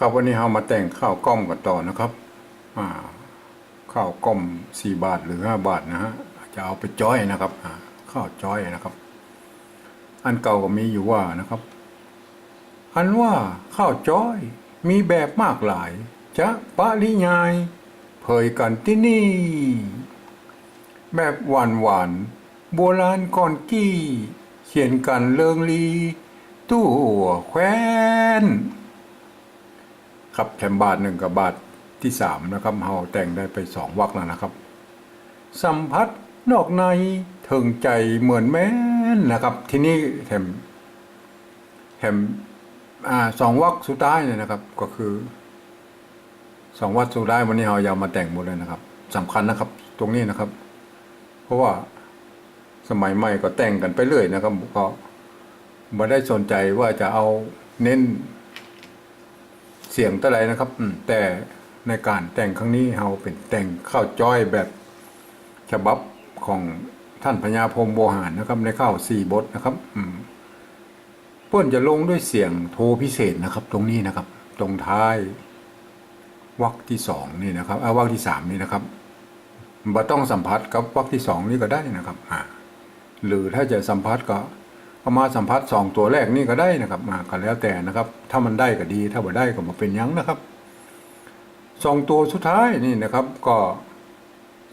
ครับวันนี้เรามาแต่งข้าวกล้อมกันต่อนะครับอ่าข้าวกล้อมสี่บาทหรือห้าบาทนะฮะจะเอาไปจ้อยนะครับอ่าข้าวจ้อยนะครับ อันเก่าก็มีอยู่ว่านะครับ อันว่าข้าวจ้อยมีแบบมากหลาย จะปริยายเผยกันที่นี่ แบบหวานหวานโบราณก่อนกี้ เขียนกันเลิงลี ตู้หัวแควน ครับแถมบาทหนึ่งกับบาทที่สามนะครับเฮาแต่งได้ไปสองวรรคแล้วนะครับ สัมผัสนอกในถึงใจเหมือนแม่นนะครับ ที่นี่แถมแถมอ่าสองวรรคสุดท้ายเนี่ยนะครับ ก็คือสองวรรคสุดท้ายวันนี้เรายาวมาแต่งหมดเลยนะครับสำคัญนะครับ ตรงนี้นะครับ เพราะว่าสมัยใหม่ก็แต่งกันไปเรื่อยนะครับก็ไม่ได้สนใจว่าจะเอาเน้น สียงตะไรนะครับแต่ในการแต่งครั้งนี้เราเป็นแต่งข้าวจ้อยแบบฉบับของท่านพญาพรมโวหารนะครับในข้าวสี่บทนะครับเพื่อนจะลงด้วยเสียงโทพิเศษนะครับ ตรงนี้นะครับ ตรงท้ายวรรคที่สองนี่นะครับเอาวรรคที่สามนี่นะครับบ่ต้องสัมผัสกับวรรคที่สองนี่ก็ได้นะครับอ่าหรือถ้าจะสัมผัสก็ เอามาสัมผัสสองตัวแรกนี่ก็ได้นะครับมาก็แล้วแต่นะครับ ถ้ามันได้ก็ดี ถ้าบ่ได้ก็มาเป็นยังนะครับสองตัวสุดท้ายนี่นะครับ ก็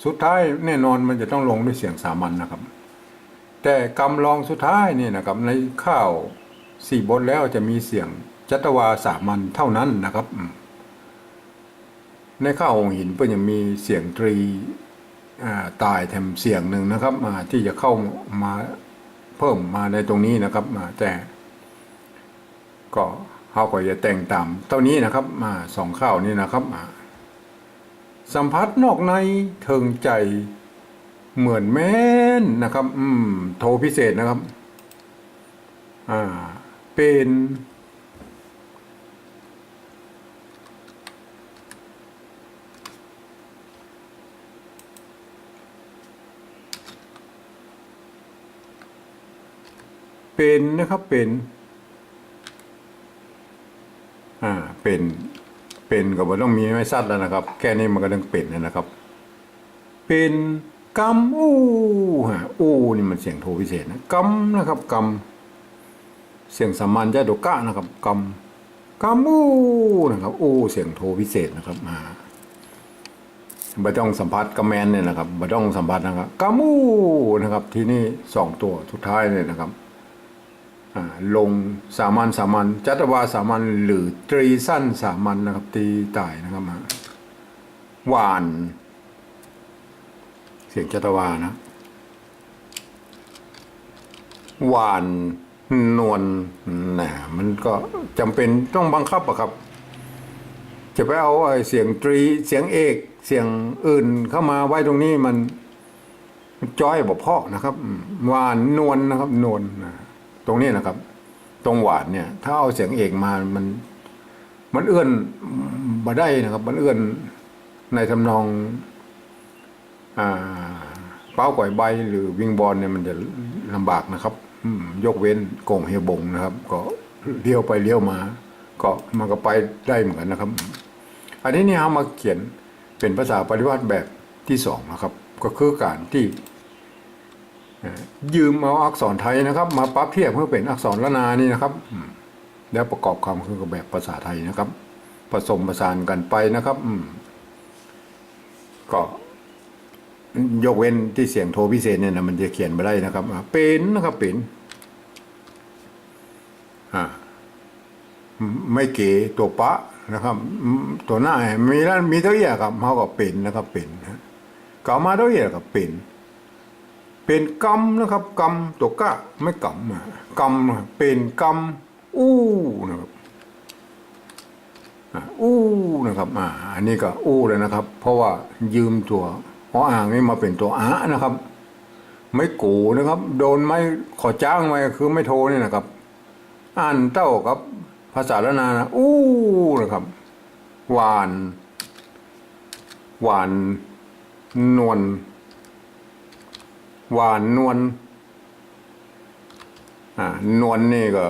สุดท้ายแน่นอนมันจะต้องลงด้วยเสียงสามัญนะครับ แต่กำลองสุดท้ายนี่นะครับในข้าวสี่บทแล้วจะมีเสียงจัตวาสามัญเท่านั้นนะครับ ในข้าวหงหินก็ยังมีเสียงตรีตายแถมเสียงหนึ่งนะครับที่จะเข้ามา เพิ่มมาในตรงนี้นะครับมาแต่ ก็เขาก็จะแต่งตามเท่านี้นะครับมาสองข้าวนี้นะครับมาสัมผัสนอกในเทิงใจเหมือนแม่นนะครับ อืม โทรพิเศษนะครับ อ่า เป็น เป็นนะครับเป็นอ่าเป็นเป็นก็บ่ต้องมีไม่ซัดแล้วนะครับ แค่นี้มันก็ต้องเป็นนะครับ เป็นกำอู้ฮะอู้นี่มันเสียงโทพิเศษนะกำนะครับกำเสียงสามัญจะโดกะนะครับกำกำอู้นะครับอู้เสียงโทพิเศษนะครับอ่าบ่ต้องสัมผัสกระแมนเนี่ยนะครับบ่ต้องสัมผัสนะครับกำอู้นะครับที่นี่สองตัวสุดท้ายเนี่ยนะครับ ลงสามัญสามัญจัตวาสามัญหรือตรีสั้นสามัญนะครับตีตายนะครับอ่าหวาน เสียงจัตวานะหวานนวลนะมันก็จำเป็นต้องบังคับอะครับ จะไปเอาไอ้เสียงตรีเสียงเอกเสียงอื่นเข้ามาไว้ตรงนี้มันจ้อยบ่พาะนะครับหวานนวลนะครับนวลนะ ตรงนี้นะครับ ตรงหวานเนี่ย ถ้าเอาเสียงเอกมามันมันเอื้อนบ่ได้นะครับ มันเอื้อนในทำนองอ่าเป้าก่อยใบหรือวิงบอลเนี่ยมันจะลำบากนะครับยกเว้นโก่งเฮบงนะครับ ก็เลี้ยวไปเลี้ยวมา ก็มันก็ไปได้เหมือนกันนะครับ อันนี้เนี่ยเอามาเขียนเป็นภาษาปริวัติแบบที่สองนะครับ ก็คือการที่ ยืมเอาอักษรไทยนะครับ มาปรับเทียบเพื่อเป็นอักษรละนานี่นะครับ แล้วประกอบคำคือกับแบบภาษาไทยนะครับ ผสมผสานกันไปนะครับก็ยกเว้นที่เสียงโทพิเศษเนี่ยนะมันจะเขียนไม่ได้นะครับเป็นนะครับเป็นอ่าไม่เก๋ตัวปะนะครับ ตัวหน้ามีแล้วมีเท่าไหร่ครับเขาก็เป็นนะครับเป็นนะก็เอามาเท่าไหร่ครับเป็น เป็นกรรมนะครับกรรมตัวกะไม่กรรมอะกรรมนะครับเป็นกรรมอู้นะครับอู้นะครับอ่าอันนี้ก็อู้เลยนะครับ เพราะว่ายืมตัวหออ่างนี่มาเป็นตัวอะนะครับ ไม่กูนะครับ โดนไม่ขอจ้างไว้คือไม่โทรนี่นะครับ อ่านเต้ากับภาษาละนานะอู้นะครับ หวาน หวานนวล หวานนวลอ่านวลนี่ก็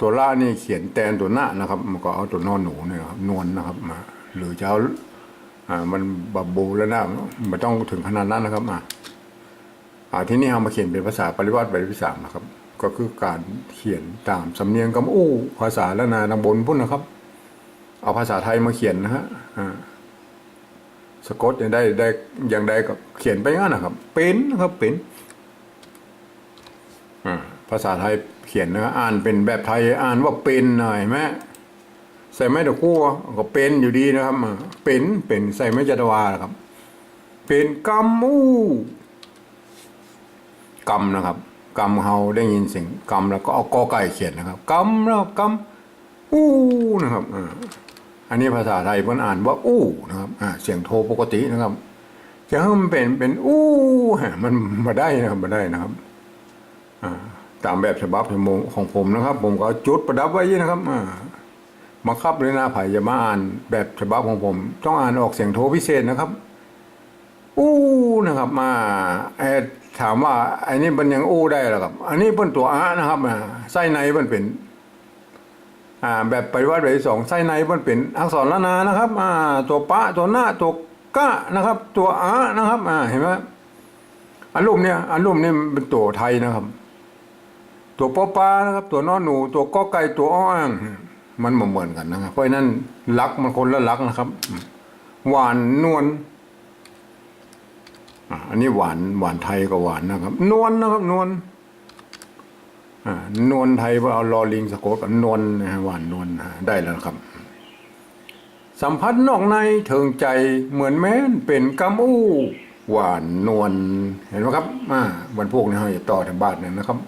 ตัวล่านี่เขียนแตนตัวหน้านะครับ มันก็เอาตัวนอนหนูเนี่ยครับนวลนะครับมาหรือจะเอาอ่า มันบับบูแล้วนะไม่ต้องถึงขนาดนั้นนะครับ อ่าอ่าที่นี่เอามาเขียนเป็นภาษาปริวัติใบที่สามนะครับ ก็คือการเขียนตามสำเนียงกำอู้ ภาษาละนาดังบนพุ่นนะครับ เอาภาษาไทยมาเขียนนะฮะอ่า สะกดยังได้ได้อย่างใดก็เขียนไปงั้นนะครับ เป็นนะครับเป็นภาษาไทยเขียนนะอ่านเป็นแบบไทยอ่านว่าเป็นหน่อยแม่ใส่ไม้ตะกั่วก็เป็นอยู่ดีนะครับ เป็นเป็นใส่ไม้จัตวาครับ เป็นกำอู้กำนะครับกำเฮาได้ยินเสียงกำแล้วก็เอากอไก่เขียนนะครับกำแล้วกำอู้นะครับ อันนี้ภาษาไทยเพิ่นอ่านว่าอู้นะครับเสียงโทปกตินะครับจะให้มันเป็นเป็นอู้มันมาได้นะครับมาได้นะครับตามแบบฉบับของผมนะครับ ผมก็เอาจุดประดับไว้นะครับอ่าบังคับเลยนะไผ่จะมาอ่านแบบฉบับของผม ต้องอ่านออกเสียงโทพิเศษนะครับอู้นะครับ มาเออถามว่าอ้นี่มันยังอู้ได้หรอครับ อันนี้เป็นตัวอะนะครับอ่าไส้ในมันเป็น อ่าแบบปฏิวัติแบบที่สองไส้ในมันเป็นอักษรละนานะครับอ่าตัวปะตัวหน้าตัวกะนะครับ ตัวอะนะครับอ่าเห็นไหมอันรูปเนี่ยอันรูปเนี่ยเป็นตัวไทยนะครับ ตัวปอปลานะครับ ตัวนอนหนู ตัวกอไก่ตัวอ้ออ่างมันเหมือนกันนะครับเพราะนั้นลักษณ์มันคนละลักษณ์นะครับ หวานนวลอ่าอันนี้หวานหวานไทยกับหวานนะครับ นวลนะครับ นวล นวลไทยว่าเอาลอลิงสะกดกับนวลนะฮะหวานนวลได้แล้วครับ สัมผัสนอกในเถิงใจเหมือนแม้นเป็นกำอู้หวานนวลเห็นไหมครับอ่าวันพวกนี้เราจะต่อทางบ้านเนี่ยนะครับ